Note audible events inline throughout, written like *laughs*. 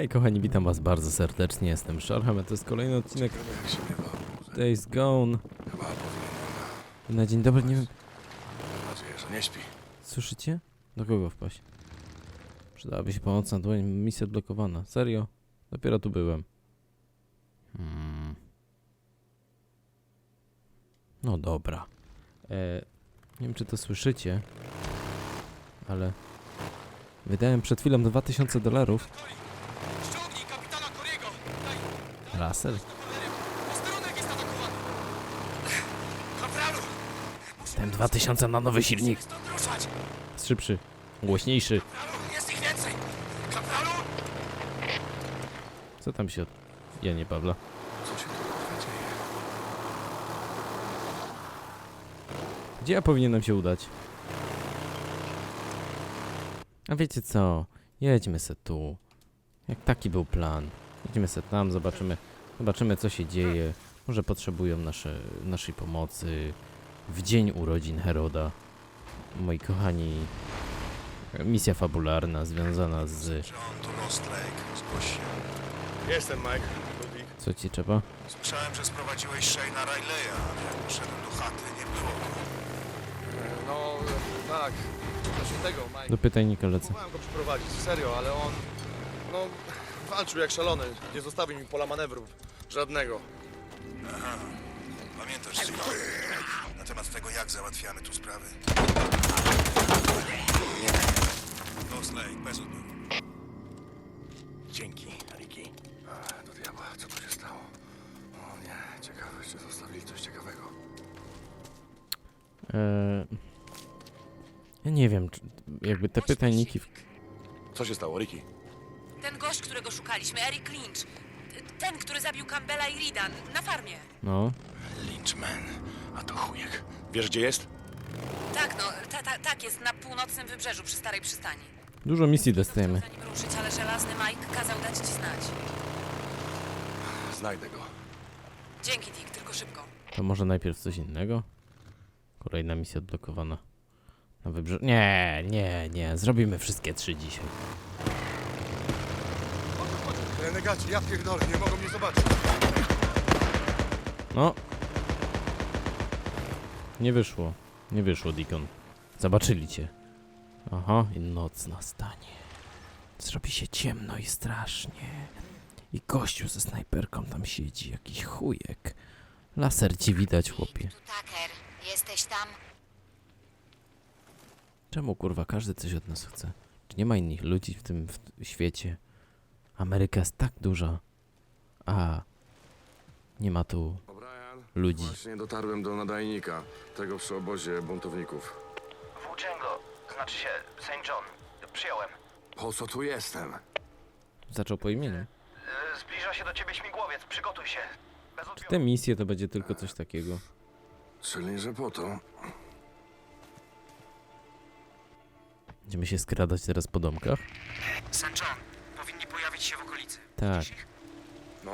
Hej kochani, witam was bardzo serdecznie, jestem Sharham, a to jest kolejny odcinek? Days Gone. Na dzień dobry, nie wiem, Mam nadzieję, że nie śpi. słyszycie? Do kogo wpaść? Przydałaby się pomocna dłoń, misja odblokowana. Serio? Dopiero tu byłem. Hmm. No dobra. E, nie wiem czy to słyszycie, ale wydałem przed chwilą 2000 dolarów. Russell? Ten 2000 na nowy silnik. Szybszy, głośniejszy. Co tam się od... Ja nie Pawla. Gdzie ja powinienem się udać? A wiecie co? Jedźmy se tu. Jak taki był plan. Jedźmy se tam, zobaczymy, zobaczymy co się dzieje. Może potrzebują nasze, naszej pomocy w dzień urodzin Heroda. Moi kochani, misja fabularna związana z... John to Lost Lake. Zgłoś się. Jestem Mike. Ludwik. Co ci trzeba? Słyszałem, że sprowadziłeś Shane'a Rileya, ale jak poszedłem do chaty, nie było go. No, tak. Do świętego, Mike. Do pytajnika lecę. Próbowałem go przyprowadzić, serio, ale on... No, walczył jak szalony. Nie zostawił mi pola manewrów. Żadnego. Aha. Pamiętasz co? Na temat tego, jak załatwiamy tu sprawy? Lost Lake, bez odbioru. Dzięki, Ricky. Do diabła, co tu się stało? O nie, ciekawe, czy zostawili coś ciekawego. Eee, ja nie wiem, czy jakby te pytajniki... W... Co się stało, Ricky? Ten gość, którego szukaliśmy, Eric Lynch. Ten, który zabił Campbella i Rida na farmie. No, Lynchman. A to chujek. Wiesz, gdzie jest? Tak, no, ta, ta, tak, jest na północnym wybrzeżu przy starej przystani. dużo misji Nie dostajemy. za nim ruszyć, ale żelazny Mike kazał dać ci znać. Znajdę go. Dzięki, Dick, tylko szybko. To może najpierw coś innego? Kolejna misja odblokowana. Na wybrzeżu. Nie, nie, nie. Zrobimy wszystkie trzy dzisiaj. Ja pierdolę, nie mogą mnie zobaczyć. No. Nie wyszło. Nie wyszło, Deacon. Zobaczyli cię. Aha, i noc nastanie. Zrobi się ciemno i strasznie. I gościu ze snajperką tam siedzi, jakiś chujek. Laser ci widać, chłopie. Tu Tucker, jesteś tam? Czemu kurwa każdy coś od nas chce? Czy nie ma innych ludzi w tym w świecie? Ameryka jest tak duża, a nie ma tu O'Brien, ludzi. właśnie dotarłem do nadajnika, tego przy obozie buntowników. Włóczęgo, znaczy się St. John. Przyjąłem. Po co tu jestem? Zaczął po imieniu. E, Zbliża się do ciebie śmigłowiec, przygotuj się. Bez Te odbioru. misje to będzie tylko coś takiego. Czyli, że po to. Będziemy się skradać teraz po domkach? St. John, powinni pojawić się w okolicy. Tak. No,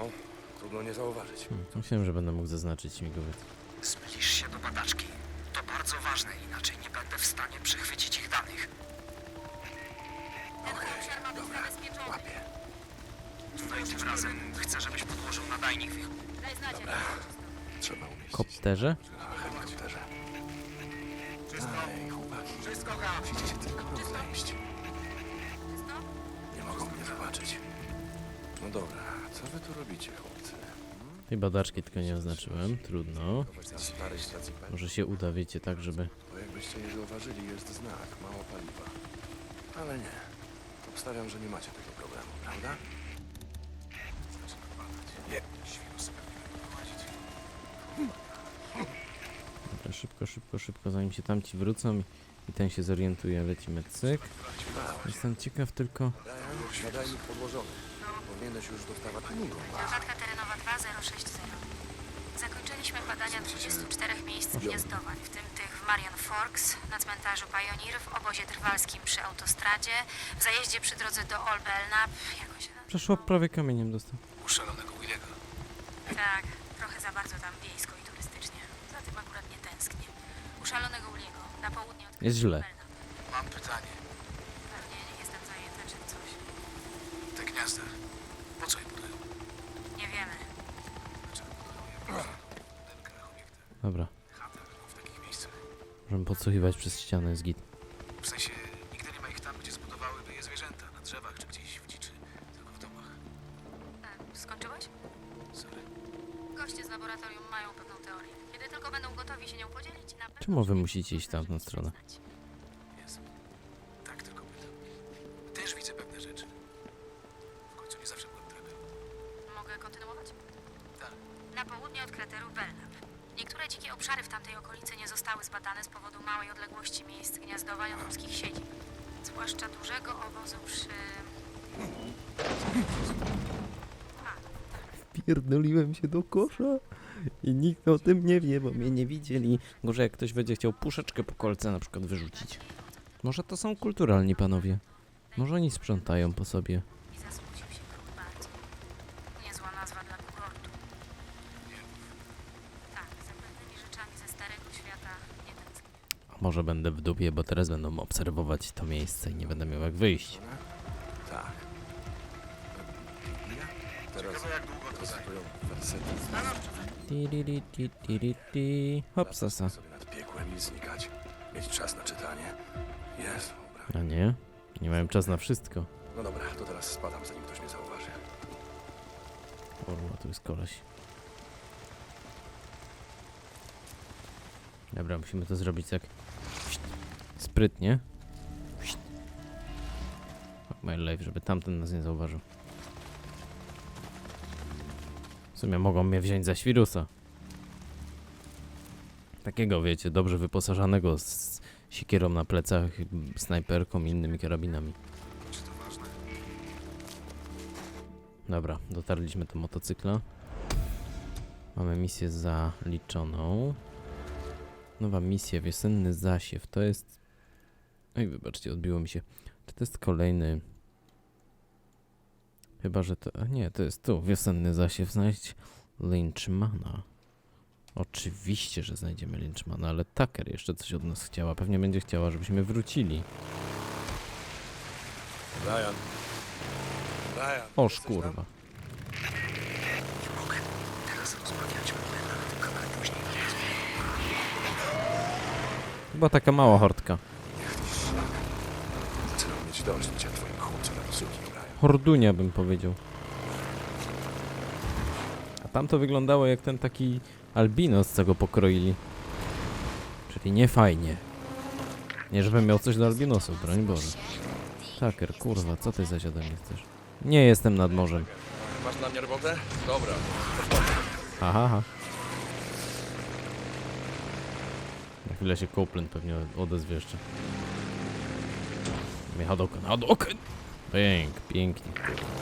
trudno nie zauważyć. Hmm, myślałem, że będę mógł zaznaczyć śmigłowiec. Zbliż się do badaczki. To bardzo ważne, inaczej nie będę w stanie przechwycić ich danych. Ten obszar ma być zabezpieczony. No i tym razem chcę, żebyś podłożył nadajnik w ich... Daj znać, jak Trzeba umieścić Kopterze? na helikopterze. Wszystko! Ej, chłopaki. Wszystko gra! Musicie się tylko rozejść. czysto? Nie mogą mnie zobaczyć. No dobra, co wy tu robicie, chłopcy? Tej badaczki tylko nie oznaczyłem. Trudno. Chować na starej stacji paliw. Może się uda, wiecie, tak, żeby... Bo jakbyście nie zauważyli, jest znak, mało paliwa. Ale nie. Obstawiam, że nie macie tego problemu, prawda? Nie. Dobra, szybko, szybko, szybko, zanim się tamci wrócą i, i ten się zorientuje, lecimy cyk. Jestem ciekaw tylko... Ryan, nadajnik podłożony. Powinieneś już dostawać minimum. Notatka terenowa 2060. Zakończyliśmy badania 24 miejsc gniazdowań, w tym tych w Marion Forks, na cmentarzu Pioneer, w obozie trwalskim przy autostradzie, w zajeździe przy drodze do Old Belknap, jak on się nazywa? Przeszło prawie kamieniem dostał. U szalonego Williego. Tak, trochę za bardzo tam wiejsko i turystycznie. Za tym akurat nie tęsknię. U szalonego Uliego, na południe od Jest źle. Mam pytanie. Pewnie jestem zajęta czym coś. Te gniazda. Dobra, Chata w takich miejscach. możemy podsłuchiwać przez ścianę z git. W sensie, nigdy nie ma ich tam, gdzie zbudowałyby je zwierzęta. Na drzewach czy gdzieś w dziczy. Tylko w domach. E, skończyłeś? Sorry. Goście z laboratorium mają pewną teorię. Kiedy tylko będą gotowi się nią podzielić, na pewno Czemu wy musicie iść tamtą możemy stronę? przyznać. Się do kosza i nikt o tym nie wie, bo mnie nie widzieli. Może jak ktoś będzie chciał puszeczkę po kolce na przykład wyrzucić. Może to są kulturalni panowie. Może oni sprzątają po sobie. I zasmucił się król bardzo. Niezła nazwa dla kugortu. Tak, za pewnymi rzeczami ze starego świata nie tęsknię. A może będę w dupie, bo teraz będą obserwować to miejsce i nie będę miał jak wyjść. Tak. Recytują wersety z Tiriri, ti, tiri, ti. Hop, sasa. sobie nad piekłem i znikać. Mieć czas na czytanie. Jest, dobra. A nie? Nie miałem czas na wszystko. No dobra, to teraz spadam, zanim ktoś mnie zauważy. Kurwa, tu jest koleś. Dobra, musimy to zrobić tak sprytnie. Fuck my life, żeby tamten nas nie zauważył. W sumie mogą mnie wziąć za świrusa. Takiego, wiecie, dobrze wyposażonego z siekierą na plecach, snajperką i innymi karabinami. Dobra, dotarliśmy do motocykla. Mamy misję zaliczoną. Nowa misja, wiosenny zasiew. To jest... Oj, wybaczcie, odbiło mi się. Czy to jest kolejny... Chyba, że to... Nie, to jest tu. Wiosenny zasiew. Znajdź Lynchmana. Oczywiście, że znajdziemy Lynchmana, ale Tucker jeszcze coś od nas chciała. Pewnie będzie chciała, żebyśmy wrócili. Ryan. Ryan. Oż jesteś tam? kurwa. Nie mogę. Teraz rozmawiać mogę na tym kanale później. Chyba taka mała hortka. Zaczynam mieć dość bycia twoim chłopcem na posługi. Hordunia bym powiedział. A tam to wyglądało jak ten taki albinos, co go pokroili. Czyli nie fajnie. Nie, żebym miał coś do albinosów, broń Boże. Taker, kurwa, co ty zaś ode mnie chcesz? Nie jestem nad morzem. Masz dla mnie robotę? Dobra. Aha, aha. Na chwilę się Copeland pewnie odezwie jeszcze. Mnie Hadoken, Hadoken! Pięk, pięknie.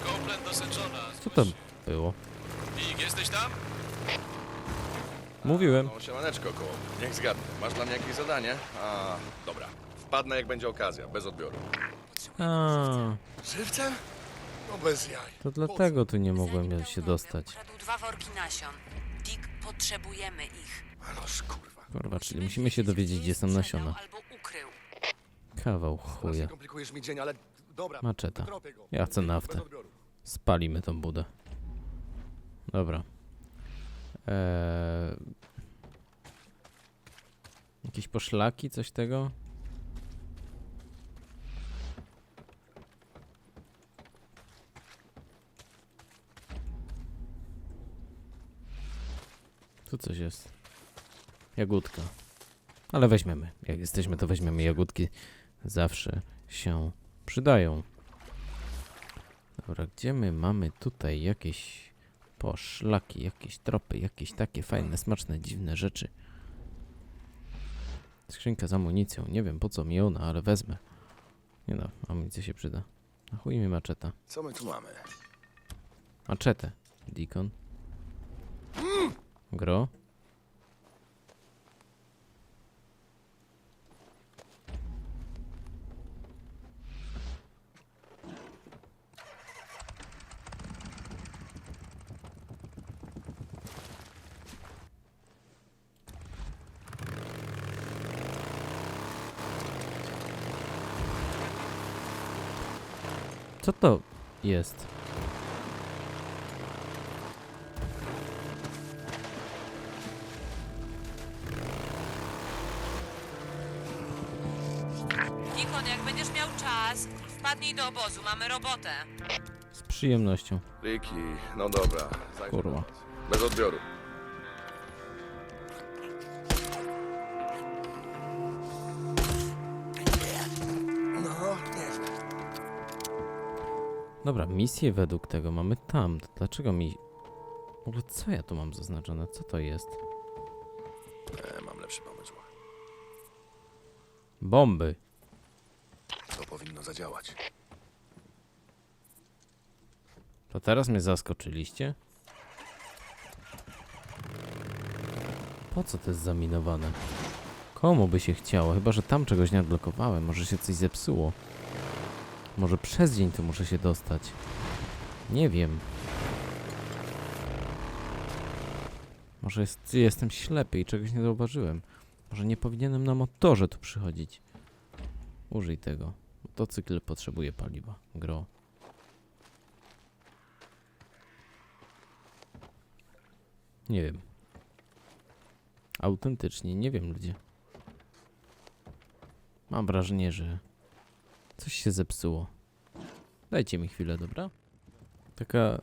Komplet do Sęczona. Co to było? Big, jesteś tam? Mówiłem. No, siemaneczko koło. Niech zgadnę. Masz dla mnie jakieś zadanie? A, dobra. Wpadnę jak będzie okazja, bez odbioru. A, Żywcem? No bez jaj. to dlatego tu nie mogłem się dostać. Ukradł dwa worki nasion. Dick, potrzebujemy ich. Ależ kurwa. Kurwa, czyli musimy się dowiedzieć, gdzie są nasiona. Albo ukrył. Kawał Strasznie chuja. komplikujesz mi dzień, ale dobra. Maczeta. Ja chcę naftę. Spalimy tą budę. Dobra. Eee... Jakieś poszlaki, coś tego? Tu coś jest. Jagódka. Ale weźmiemy. Jak jesteśmy, to weźmiemy jagódki. Zawsze się przydają. Dobra, gdzie my mamy tutaj jakieś poszlaki, jakieś tropy, jakieś takie fajne, smaczne, dziwne rzeczy. Skrzynka z amunicją. Nie wiem po co mi ona, ale wezmę. Nie no, amunicja się przyda. A chuj mi maczeta. Co my tu mamy? Maczetę. Deacon. Gro. Co to jest? Nikon, jak będziesz miał czas, wpadnij do obozu, mamy robotę. Z przyjemnością. Ricky, no dobra. Kurwa. Bez odbioru. Dobra, misję według tego mamy tam. To dlaczego mi... W ogóle co ja tu mam zaznaczone? Co to jest? E, mam lepszy pomysł. Bomby. To powinno zadziałać. To teraz mnie zaskoczyliście? Po co to jest zaminowane? Komu by się chciało? Chyba, że tam czegoś nie odblokowałem. Może się coś zepsuło. Może przez dzień tu muszę się dostać. Nie wiem. Może jest, jestem ślepy i czegoś nie zauważyłem. Może nie powinienem na motorze tu przychodzić. Użyj tego. Motocykl potrzebuje paliwa. Gro. Nie wiem. Autentycznie nie wiem, ludzie. Mam wrażenie, że coś się zepsuło. Dajcie mi chwilę, dobra? Taka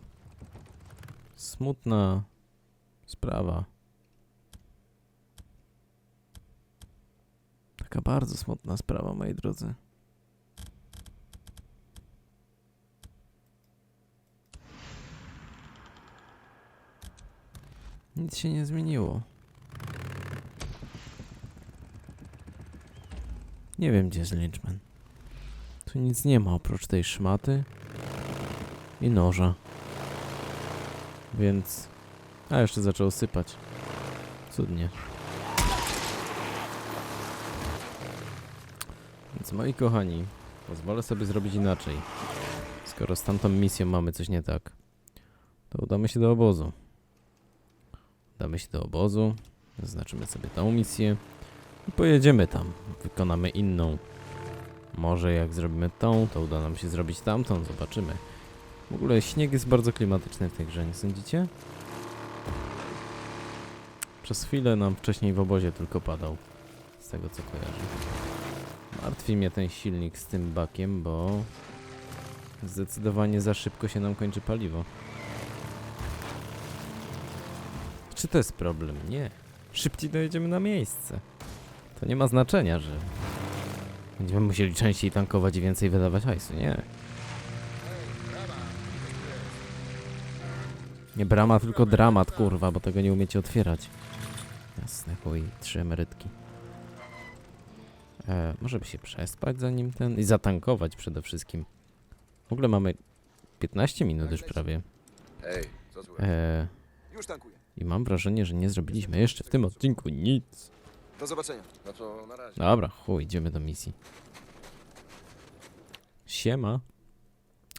smutna sprawa. Taka bardzo smutna sprawa, moi drodzy. Nic się nie zmieniło. Nie wiem, gdzie jest Lynchman. Tu nic nie ma oprócz tej szmaty i noża. Więc... A, jeszcze zaczęło sypać. Cudnie. Więc moi kochani, pozwolę sobie zrobić inaczej. Skoro z tamtą misją mamy coś nie tak, to udamy się do obozu. Damy się do obozu, zaznaczymy sobie tą misję i pojedziemy tam. Wykonamy inną. Może jak zrobimy tą, to uda nam się zrobić tamtą, zobaczymy. W ogóle śnieg jest bardzo klimatyczny w tej grze, nie sądzicie? Przez chwilę nam wcześniej w obozie tylko padał. Z tego co kojarzę. Martwi mnie ten silnik z tym bakiem, bo zdecydowanie za szybko się nam kończy paliwo. Czy to jest problem? Nie. Szybciej dojedziemy na miejsce. To nie ma znaczenia, że będziemy musieli częściej tankować i więcej wydawać hajsu. Nie. Nie brama, tylko dramat, kurwa, bo tego nie umiecie otwierać. Jasne, chuj, trzy emerytki. E, może by się przespać zanim ten... i zatankować przede wszystkim. W ogóle mamy 15 minut już prawie. Ej, co? E, tankuję. I mam wrażenie, że nie zrobiliśmy jeszcze w tym odcinku nic. Do zobaczenia. No to na razie. Dobra, chuj, idziemy do misji. Siema.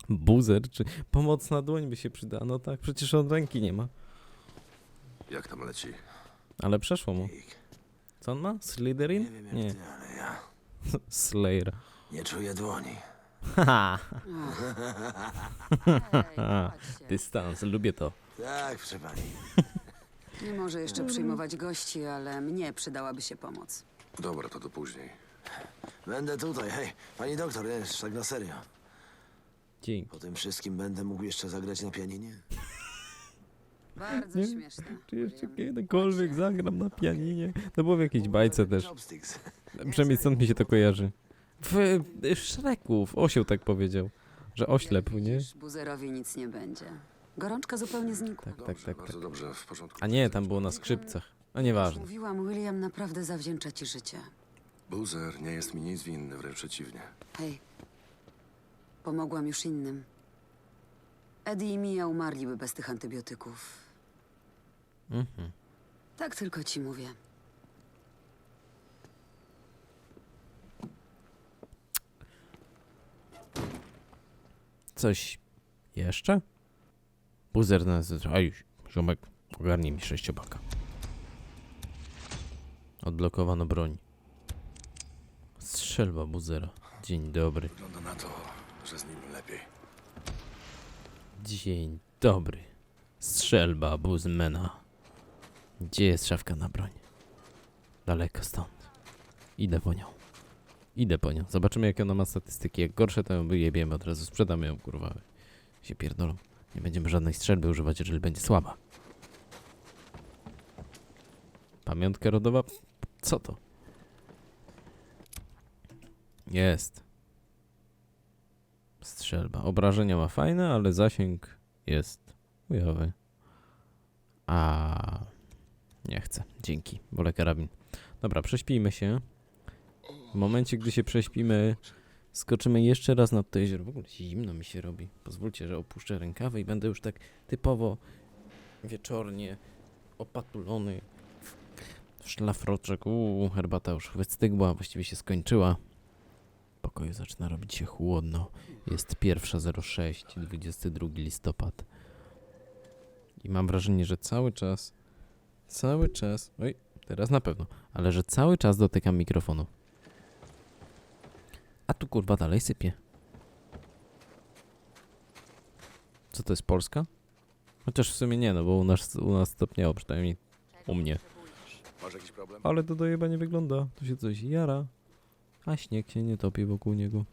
Buzer, czy pomocna dłoń by się przydała? No tak, przecież on ręki nie ma. Jak tam leci? Ale przeszło mu. Co on ma? Slytherin? Nie wiem jak Nie, ty, ale ja *laughs* Slayer. nie czuję dłoni. Haha, *laughs* dystans, lubię to. Tak, proszę pani. *laughs* Nie może jeszcze przyjmować gości, ale mnie przydałaby się pomoc. Dobra, to do później. Będę tutaj, hej. Pani doktor, wiesz, tak na serio. Dzięki. Po tym wszystkim będę mógł jeszcze zagrać na pianinie? Bardzo Nie? śmieszne. Czy jeszcze William. kiedykolwiek zagram na pianinie? To było w jakiejś bajce też. Chopsticks. Przynajmniej stąd mi się to kojarzy. W, w Shreku, w Osioł tak powiedział. Że oślepł, nie? Widzisz, Buzerowi nic nie będzie. Gorączka zupełnie znikła. Tak, tak, tak, bardzo tak. dobrze, w porządku. A nie, tam było na skrzypcach. Jak nieważne. mówiłam, William naprawdę zawdzięcza ci życie. Buzer nie jest mi nic winny, wręcz przeciwnie. Hej, pomogłam już innym. Eddie i Mia umarliby bez tych antybiotyków. Mhm. Tak tylko ci mówię. Coś jeszcze? Buzer nas... Aj, ziomek, ogarnij mi sześciobaka. Odblokowano broń. Strzelba buzera. Dzień dobry. Wygląda na to, że z nim lepiej. Dzień dobry. Strzelba buzmena. Gdzie jest szafka na broń? Daleko stąd. Idę po nią. Idę po nią. Zobaczymy, jakie ona ma statystyki. Jak gorsze, to ją wyjebiemy od razu. Sprzedamy ją, kurwa. Się pierdolą. Nie będziemy żadnej strzelby używać, jeżeli będzie słaba. Pamiątka rodowa? Co to? Jest. Strzelba. Obrażenia ma fajne, ale zasięg jest chujowy. A nie chcę. Dzięki. Wolę karabin. Dobra, prześpijmy się. W momencie, gdy się prześpimy, skoczymy jeszcze raz nad to jezioro. W ogóle zimno mi się robi. Pozwólcie, że opuszczę rękawy i będę już tak typowo wieczornie opatulony w szlafroczek. Uuu, herbata już wystygła, właściwie się skończyła. W pokoju zaczyna robić się chłodno. Jest pierwsza 06, 22 listopad. I mam wrażenie, że cały czas, cały czas, oj, teraz na pewno, ale że cały czas dotykam mikrofonu. A tu kurwa dalej sypie. Co to jest Polska? Chociaż w sumie nie, no bo u nas, u nas stopniało, przynajmniej u mnie. Masz jakiś problem? Ale to do jeba nie wygląda. Tu się coś jara. A śnieg się nie topi wokół niego.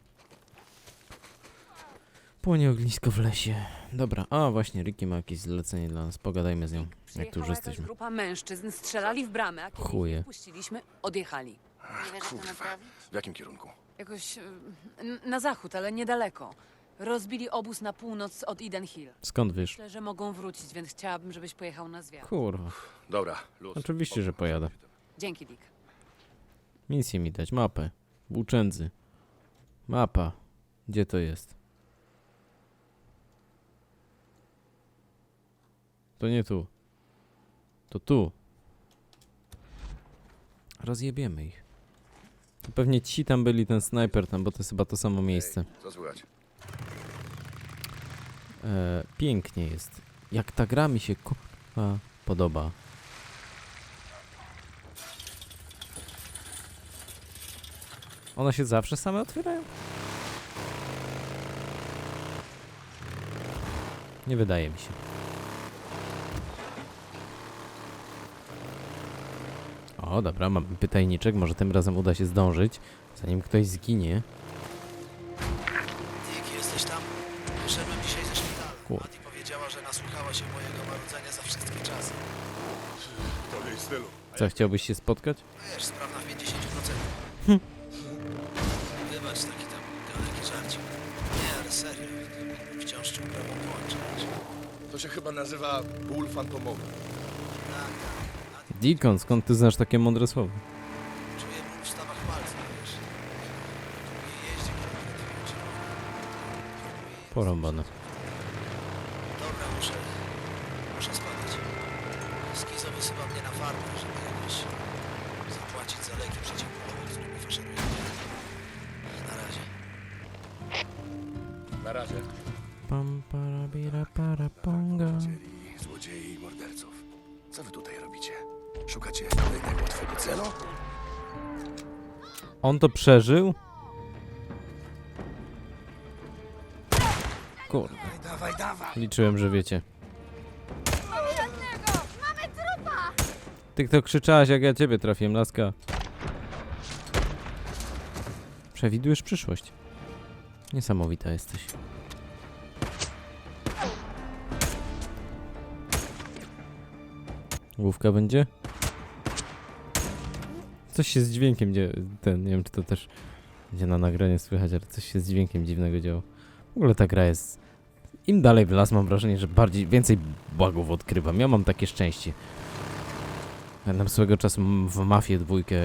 Płonie ognisko w lesie. Dobra, a właśnie Ricky ma jakieś zlecenie dla nas. Pogadajmy z nią, jak tu już Przyjechała jakaś jesteśmy. grupa mężczyzn, strzelali w bramę, a kiedy Chuje. ich puściliśmy, odjechali. Nie wiesz, to Kurwa. W jakim kierunku? Jakoś y, n- na zachód, ale niedaleko. Rozbili obóz na północ od Eden Hill. Skąd wiesz? Myślę, że mogą wrócić, więc chciałabym, żebyś pojechał na zwiat. Kurwa. Dobra, luz. Oczywiście, że pojadę. Dzięki, Dick. Misję mi dać, mapę. Włóczędzy. Mapa. Gdzie to jest? To nie tu. To tu. Rozjebiemy ich. To pewnie ci tam byli, ten snajper tam, bo to jest chyba to samo miejsce. Co słychać? E, pięknie jest. Jak ta gra mi się kurwa podoba. One się zawsze same otwierają? Nie wydaje mi się. O, dobra, mam pytajniczek, może tym razem uda się zdążyć, zanim ktoś zginie. Dick, jesteś tam? Wyszedłem dzisiaj ze szpitala. Kur- Mati powiedziała, że nasłuchała się mojego marudzenia za wszystkie czasy. To w jej stylu. Co, chciałbyś się spotkać? Wiesz, sprawna w 50%. Wybacz taki tam daleki żarcik. Nie, ale serio. Wciąż czuł prawą połączyć. To się chyba nazywa ból fantomowy. Deacon, skąd ty znasz takie mądre słowa? czuje ból w palców, wiesz. Nie jeździ Próbuje Porąbane. On to przeżył? Kurde. Liczyłem, że wiecie. Ty to krzyczałaś, jak ja ciebie trafiłem, laska. Przewidujesz przyszłość. Niesamowita jesteś. Główka będzie? Coś się z dźwiękiem dzieje. Ten, nie wiem czy to też będzie na nagranie słychać, ale coś się z dźwiękiem dziwnego działo. W ogóle ta gra jest im dalej w las mam wrażenie, że bardziej, więcej błagów odkrywam. Ja mam takie szczęście. Pamiętam swego czasu w Mafię dwójkę,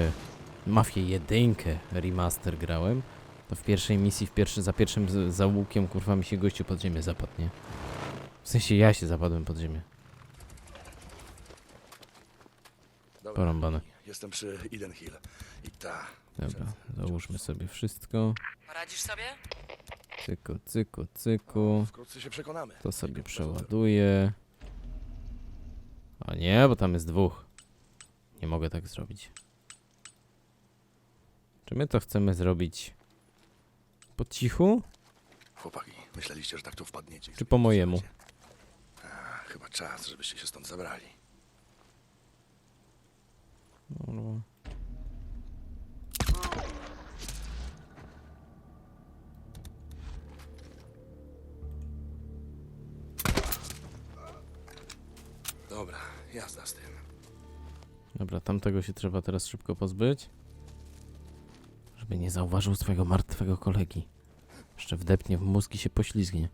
Mafię jedynkę remaster grałem. To w pierwszej misji, w pierwszy, za pierwszym załukiem, kurwa mi się gościu pod ziemię zapadł, nie? W sensie ja się zapadłem pod ziemię. Porąbane. Jestem przy Eden Hill. I ta. Dobra, załóżmy sobie wszystko. Radzisz sobie? Cyku, cyku, cyku. Wkrótce się przekonamy. To sobie przeładuję. A nie, bo tam jest dwóch. Nie mogę tak zrobić. Czy my to chcemy zrobić po cichu? Chłopaki, myśleliście, że tak tu wpadniecie. Czy po mojemu? A, chyba czas, żebyście się stąd zabrali kurwa. Dobra, jazda z tym. Dobra, tamtego się trzeba teraz szybko pozbyć. Żeby nie zauważył swojego martwego kolegi. Jeszcze wdepnie w mózg i się poślizgnie.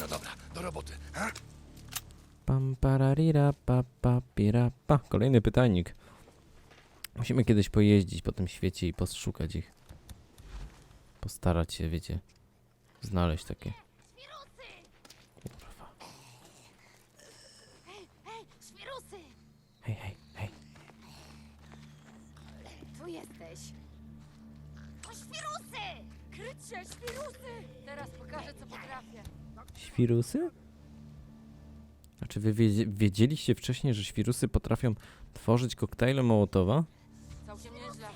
No dobra, do roboty. Ha? Pam pararira pa pa pira pa. Kolejny pytajnik. Musimy kiedyś pojeździć po tym świecie i poszukać ich. Postarać się, wiecie, znaleźć takie. Kurwa. Świrusy! Hej, hej, hej. Tu jesteś. O, świrusy! Kryć się, świrusy! Teraz pokażę, co potrafię. Świrusy? A czy wy wiedzie- wiedzieliście wcześniej, że świrusy potrafią tworzyć koktajle Mołotowa? Całkiem nieźle.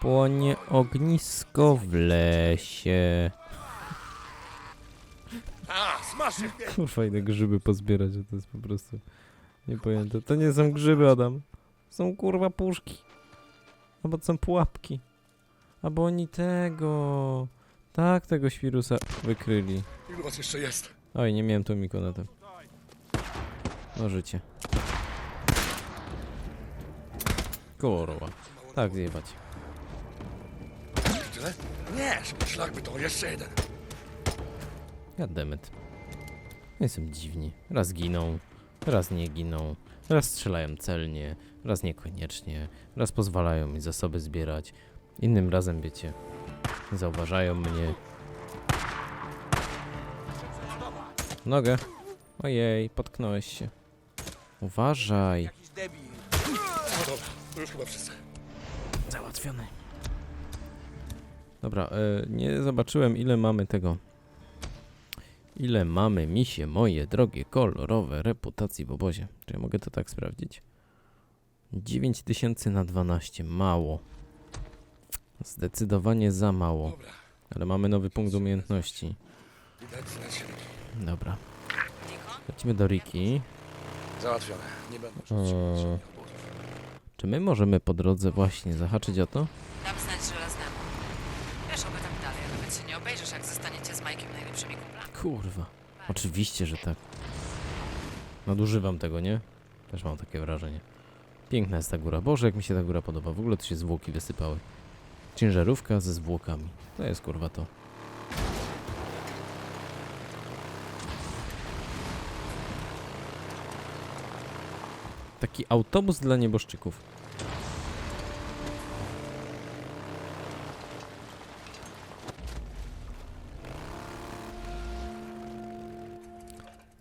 Płonie ognisko w lesie. A! Kurwa, idę grzyby pozbierać, to jest po prostu niepojęte. To nie są grzyby, Adam. Są kurwa puszki. Albo to są pułapki. Albo oni tego... Tak, tego świrusa wykryli. Ilu was jeszcze jest? Oj, nie miałem tłumiku na tym. No życie. Kurwa. Tak zjebać. Tyle? Nie, szlak by to, jeszcze jeden. Goddammit. Jestem dziwni. Raz giną, raz nie giną, raz strzelają celnie, raz niekoniecznie, raz pozwalają mi zasoby zbierać, innym razem, wiecie, zauważają mnie. Nogę. Ojej, potknąłeś się. Uważaj. No dobra, to już chyba wszyscy. Załatwiony. Dobra, nie zobaczyłem ile mamy tego. Ile mamy misie moje drogie, kolorowe reputacji w obozie. Czy ja mogę to tak sprawdzić? 9000 na 12, mało. Zdecydowanie za mało. Ale mamy nowy punkt umiejętności. Dobra, lecimy do Riki. Załatwione. Nie będę. Czy my możemy po drodze właśnie zahaczyć o to? Dam znać żelaznemu. Wiesz, oby tak dalej, nawet się nie obejrzysz, jak zostaniecie z Majkiem najlepszymi kumplami. Kurwa. Oczywiście, że tak. Nadużywam tego, nie? Też mam takie wrażenie. Piękna jest ta góra. Boże, jak mi się ta góra podoba. W ogóle tu się zwłoki wysypały. Ciężarówka ze zwłokami. To jest kurwa to. Taki autobus dla nieboszczyków.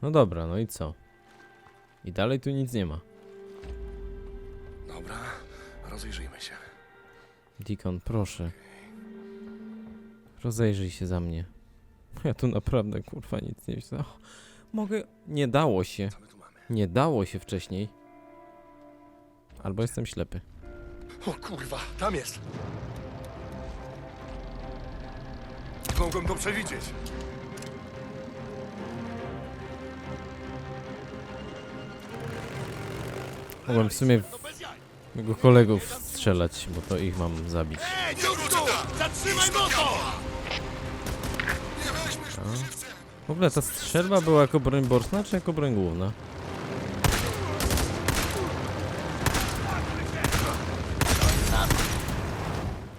No dobra, no i co? I dalej tu nic nie ma. Proszę. Rozejrzyj się za mnie. Ja tu naprawdę kurwa nic nie widzę. Mogę. Nie dało się. Nie dało się wcześniej. Albo jestem ślepy. O kurwa, tam jest. Mogłem to przewidzieć. Mogłem w sumie w jego kolegów strzelać, bo to ich mam zabić. Zatrzymaj moto! W ogóle ta strzelba była jako broń boczna, czy jako broń główna?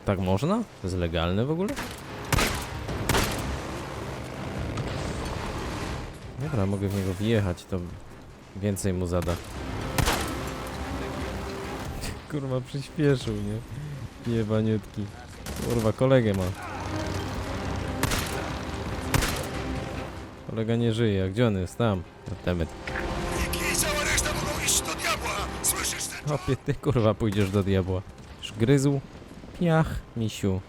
Tak można? To jest legalne w ogóle? Dobra, mogę w niego wjechać, to więcej mu zada. Kurwa, przyspieszył, nie? Jebaniutki. Kurwa, kolegę ma. Kolega nie żyje, a gdzie on jest? Tam. Temet. I ten? Hopie, ty kurwa pójdziesz do diabła. Już gryzł. Piach, misiu.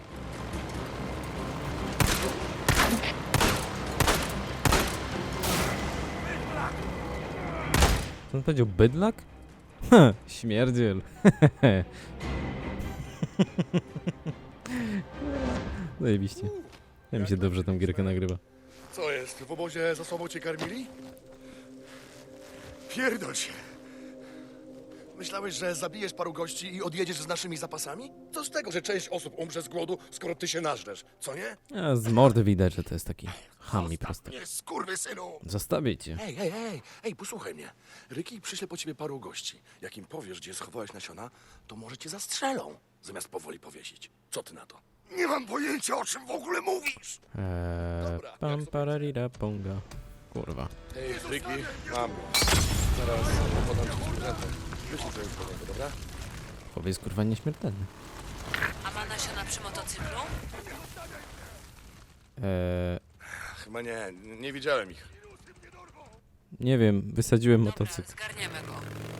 Co on powiedział? Bydlak? *laughs* Śmierdziel. *laughs* Zajebiście. Ja mi się dobrze tą gierkę nagrywa. Co jest? W obozie za słabo cię karmili? Pierdol się. Myślałeś, że zabijesz paru gości i odjedziesz z naszymi zapasami? Co z tego, że część osób umrze z głodu, skoro ty się nażresz, co nie? A z mordy widać, że to jest taki ham i prosty. Nie, skurwysynu! Zostawię cię. Ej, ej, ej, ej, posłuchaj mnie. Ryki przyśle po ciebie paru gości. Jak im powiesz, gdzie schowałeś nasiona, to może cię zastrzelą, zamiast powoli powiesić. Co ty na to? Nie mam pojęcia, o czym w ogóle mówisz! Eee, pam pararira ponga. Kurwa. Ej, Ryki, mam. Zaraz podam ci. Wyślij coś po niego, dobra? Powiedz kurwa nieśmiertelny. A ma nasiona przy motocyklu? Eee, Chyba nie, nie widziałem ich. nie wiem, wysadziłem Dobra, motocykl. zgarniemy go.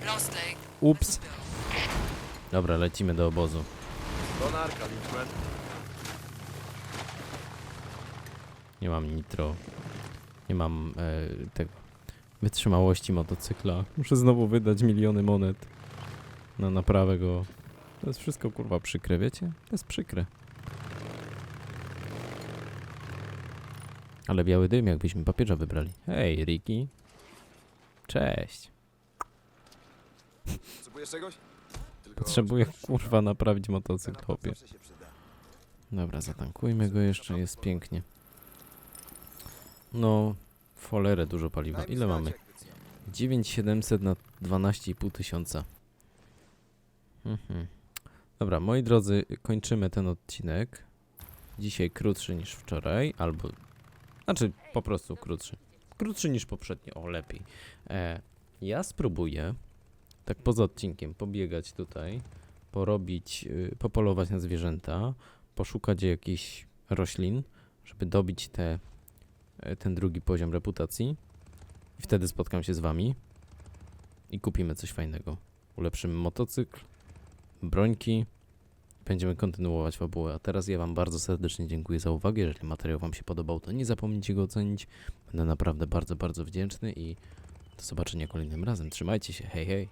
Lost Lake. Ups. Dobra, lecimy do obozu. Do narka, Lynchman. Nie mam nitro. Nie mam e, tego wytrzymałości motocykla. Muszę znowu wydać miliony monet na naprawę go. To jest wszystko kurwa przykre, wiecie? To jest przykre. Ale biały dym, jakbyśmy papieża wybrali. Hej, Ricky. Cześć. Potrzebujesz czegoś? Potrzebuję kurwa naprawić motocykl, chłopie. Dobra, zatankujmy go jeszcze, jest pięknie. No, w cholerę dużo paliwa. Ile mamy? 9700 na 12,5 tysiąca. Mhm. Dobra, moi drodzy, kończymy ten odcinek. Dzisiaj krótszy niż wczoraj, albo... Znaczy, po prostu krótszy. Krótszy niż poprzednio, o lepiej. E, ja spróbuję, tak poza odcinkiem, pobiegać tutaj, porobić, y, popolować na zwierzęta, poszukać jakichś roślin, żeby dobić te, ten drugi poziom reputacji. I wtedy spotkam się z wami i kupimy coś fajnego. Ulepszymy motocykl, brońki, będziemy kontynuować fabułę. A teraz ja wam bardzo serdecznie dziękuję za uwagę. Jeżeli materiał wam się podobał, to nie zapomnijcie go ocenić. Będę naprawdę bardzo, bardzo wdzięczny i do zobaczenia kolejnym razem. Trzymajcie się. Hej, hej.